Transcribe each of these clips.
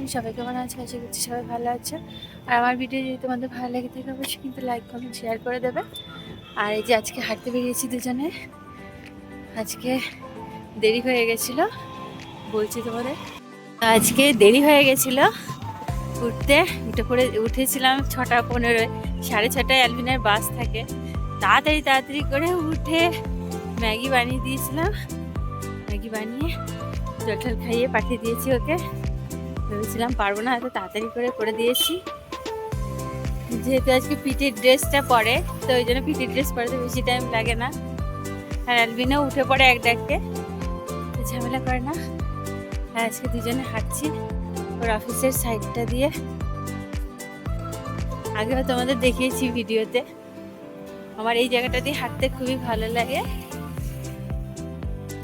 Everyone সবাই কেমন আছে? আশা করছি সবাই ভালো আছে। আর আমার ভিডিও যদি তোমাদের ভালো লেগে থাকে, অবশ্যই কিন্তু লাইক কমেন্ট শেয়ার করে দেবে। আর এই যে আজকে হাঁটতে বেরিয়েছি দুজনে। আজকে দেরি হয়ে গেছিল, বলছি তোমাদের। আজকে দেরি হয়ে গেছিল উঠতে। উঠে পড়ে, উঠেছিলাম ছটা পনেরোয়, সাড়ে ছটায় অ্যালবিনের বাস থাকে। তাড়াতাড়ি তাড়াতাড়ি করে উঠে ম্যাগি বানিয়ে দিয়েছিলাম। ম্যাগি বানিয়ে জল খাইয়ে পাঠিয়ে দিয়েছি ওকে। ভেবেছিলাম পারব না এত তাড়াতাড়ি করে করে দিয়েছি। যেহেতু আজকে পিটির ড্রেসটা পরে, তো ওই জন্য পিটির ড্রেস পরে বেশি টাইম লাগে না। আর অ্যালবিনও উঠে পড়ে এক ডাকে তো ঝামেলা করে না। আর আজকে দুজনে হাঁটছি ওর অফিসের সাইডটা দিয়ে। আগেও তোমাদের দেখিয়েছি ভিডিওতে। আমার এই জায়গাটা দিয়ে হাঁটতে খুবই ভালো লাগে।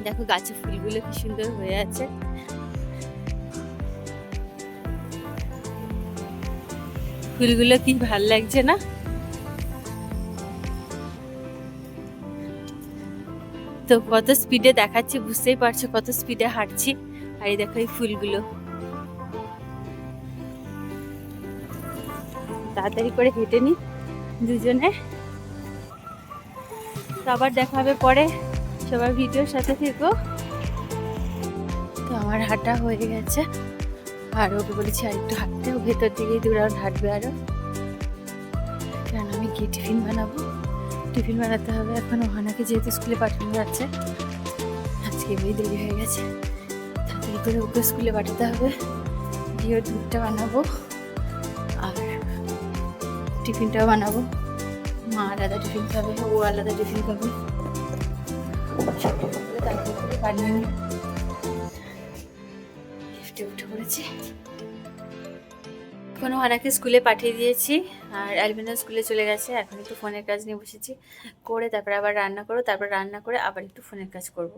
দেখো গাছে ফুলগুলো কি সুন্দর হয়ে আছে। ফুলগুলো কি ভালো লাগছে না? তো কত স্পিডে দেখাচ্ছি, বুঝতেই পারছ কত স্পিডে হাঁটছি। আর এই দেখো এই ফুলগুলো। তাড়াতাড়ি করে হেঁটে নি দুজনে। তো আবার দেখা হবে পরে। সবার ভিডিওর সাথে থেকো। তো আমার হাঁটা হয়ে গেছে। আর ওকে বলেছি আর একটু হাঁটতে ও ভেতর দিকেই দু রাউন্ড হাঁটবে আরও কারণ আমি গিয়ে টিফিন বানাবো। টিফিন বানাতে হবে। এখন ওহানাকে যেহেতু স্কুলে পাঠানো যাচ্ছে, আজকে এমনি দেরি হয়ে গেছে। তাড়াতাড়ি করে ওকে স্কুলে পাঠাতে হবে। ওর দুধটা বানাবো। আর টিফিনটাও বানাবো। মা আলাদা টিফিন খাবে, ও আলাদা টিফিন খাবে। করে বানিয়ে নিই উঠে পড়েছি কোনো হানাকে স্কুলে পাঠিয়ে দিয়েছি আর অ্যালবিনা স্কুলে চলে গেছে, এখন একটু ফোনের কাজ নিয়ে বসেছি। করে তারপরে আবার রান্না করো, তারপর রান্না করে আবার একটু ফোনের কাজ করব।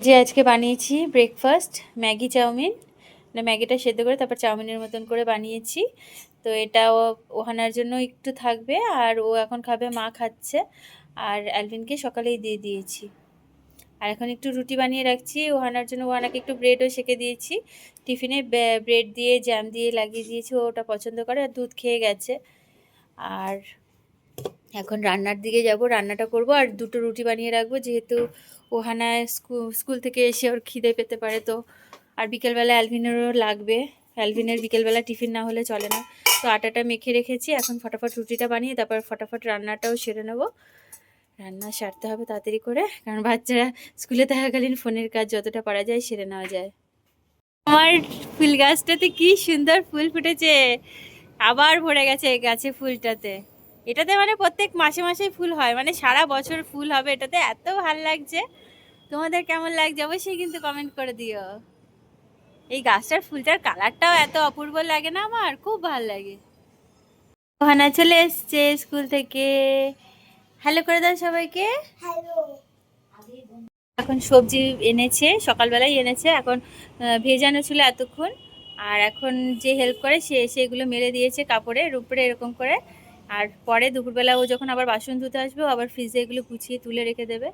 যে আজকে বানিয়েছি ব্রেকফাস্ট ম্যাগি চাউমিন। মানে ম্যাগিটা সেদ্ধ করে তারপর চাউমিনের মতন করে বানিয়েছি। তো এটাও ওহানার জন্য একটু থাকবে আর ও এখন খাবে, মা খাচ্ছে। আর অ্যালভিনকে সকালেই দিয়ে দিয়েছি। আর এখন একটু রুটি বানিয়ে রাখছি। ওহানার জন্য ওহানাকে একটু ব্রেডও সেকে দিয়েছি। টিফিনে ব্রেড দিয়ে জ্যাম দিয়ে লাগিয়ে দিয়েছি। ওটা পছন্দ করে আর দুধ খেয়ে গেছে। আর এখন রান্নার দিকে যাব। রান্নাটা করব আর দুটো রুটি বানিয়ে রাখব। যেহেতু ওহানা স্কুল স্কুল থেকে এসে ওর খিদে পেতে পারে তো। আর বিকেলবেলা অ্যালভিনেরও লাগবে। অ্যালভিনের বিকেলবেলা টিফিন না হলে চলে না। তো আটাটা মেখে রেখেছি। এখন ফটাফট রুটিটা বানিয়ে তারপর ফটাফট রান্নাটাও সেরে নেব। রান্না সারতে হবে তাড়াতাড়ি করে, কারণ বাচ্চারা স্কুলে থাকাকালীন ফোনের কাজ যতটা পারা যায় সেরে নেওয়া যায়। আমার ফুল গাছটাতে কি সুন্দর ফুল ফুটেছে, আবার ভরে গেছে গাছে ফুলটাতে। এটাতে মানে প্রত্যেক মাসে মাসেই ফুল হয় মানে সারা বছর ফুল হবে, এটাতে এত ভালো লাগছে। তোমাদের কেমন লাগছে অবশ্যই কিন্তু কমেন্ট করে দিও। এই গাছটার ফুলটার কালারটাও এত অপূর্ব লাগে না আমার, খুব ভালো লাগে। ওহানা চলে এসছে স্কুল থেকে। হ্যালো করে দাও সবাইকে। এখন সবজি এনেছে সকালবেলায় এনেছে এখন ভেজানো ছিল এতক্ষণ। আর এখন যে হেল্প করে সে সেগুলো মেলে দিয়েছে কাপড়ের উপরে এরকম করে। আর পরে দুপুরবেলা ও যখন আবার বাসন ধুতে আসবে আবার ফ্রিজে এগুলো গুছিয়ে তুলে রেখে দেবে।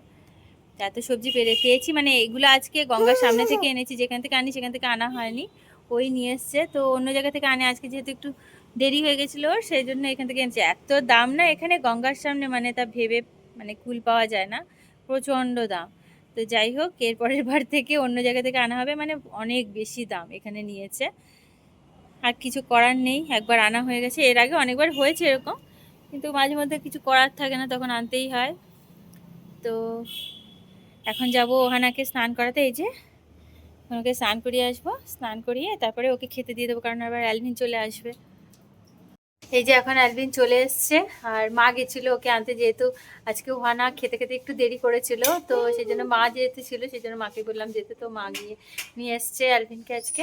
এত সবজি পেরে পেয়েছি মানে এগুলো আজকে গঙ্গার সামনে থেকে এনেছি যেখান থেকে আনি সেখান থেকে আনা হয়নি। ওই নিয়ে এসছে তো অন্য জায়গা থেকে আনে আজকে যেহেতু একটু দেরি হয়ে গেছিল সেই জন্য এখান থেকে এনেছে। এত দাম না, এখানে গঙ্গার সামনে মানে তা ভেবে মানে কুল পাওয়া যায় না, প্রচণ্ড দাম। তো যাই হোক এরপরের বার থেকে অন্য জায়গা থেকে আনা হবে মানে অনেক বেশি দাম এখানে নিয়েছে। আর কিছু করার নেই, একবার আনা হয়ে গেছে। এর আগে অনেকবার হয়েছে এরকম, কিন্তু মাঝে মধ্যে কিছু করার থাকে না, তখন আনতেই হয়। তো এখন যাব ওহানাকে স্নান করাতে, এই যে ওকে স্নান করিয়ে আসব। স্নান করিয়ে তারপরে ওকে খেতে দিয়ে দেবো, কারণ আবার অ্যালভিন চলে আসবে। এই যে এখন অ্যালভিন চলে এসছে, আর মা গেছিল ওকে আনতে যেহেতু আজকে ওহানা খেতে খেতে একটু দেরি করেছিল, তো সেই জন্য মা যেহেতু ছিল সেই জন্য মাকে বললাম যেতে, তো মা গিয়ে নিয়ে এসছে অ্যালভিনকে আজকে।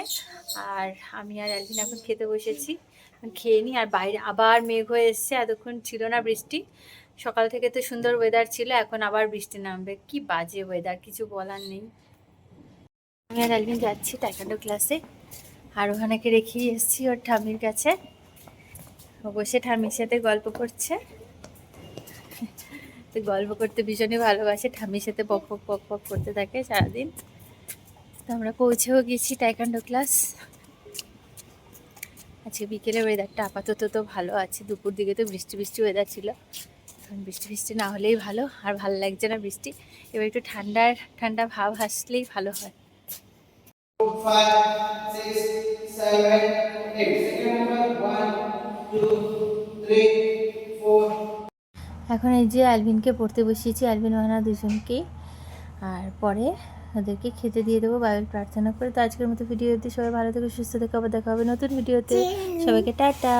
আর আমি আর অ্যালভিন এখন খেতে বসেছি, খেয়ে নিই, আর বাইরে আবার মেঘ হয়ে এসছে, এতক্ষণ ছিল না বৃষ্টি। সকাল থেকে তো সুন্দর ওয়েদার ছিল, এখন আবার বৃষ্টি নামবে। কি বাজে ওয়েদার কিছু বলার নেই। আমি আর অ্যালভিন যাচ্ছি টাইকান্ডো ক্লাসে আর ওখানেকে রেখেই এসেছি ওর ঠাম্মির কাছে। বসে ঠাম্মির সাথে গল্প করছে। তো গল্প করতে ভীষণই ভালোবাসে, ঠাম্মির সাথে পক পক পক পক করতে থাকে সারাদিন। তো আমরা পৌঁছেও গেছি টাইকান্ডো ক্লাস আজকে বিকেলে ওয়েদারটা আপাতত তো ভালো আছে, দুপুর দিকে তো বৃষ্টি বৃষ্টি ওয়েদার ছিল। এখন বৃষ্টি বৃষ্টি না হলেই ভালো, আর ভালো লাগছে না বৃষ্টি। এবার একটু ঠান্ডার, ঠান্ডা ভাব আসলেই ভালো হয়। এখন এই যে অ্যালভিনকে পড়তে বসিয়েছি অ্যালভিন ওহানা দুজনকেই আর পরে ওদেরকে খেতে দিয়ে দেবো বাইবেল প্রার্থনা করে। তো আজকের মতো ভিডিওতে সবাই ভালো থেকে সুস্থ থেকে আবার দেখা হবে নতুন ভিডিওতে। সবাইকে টাটা।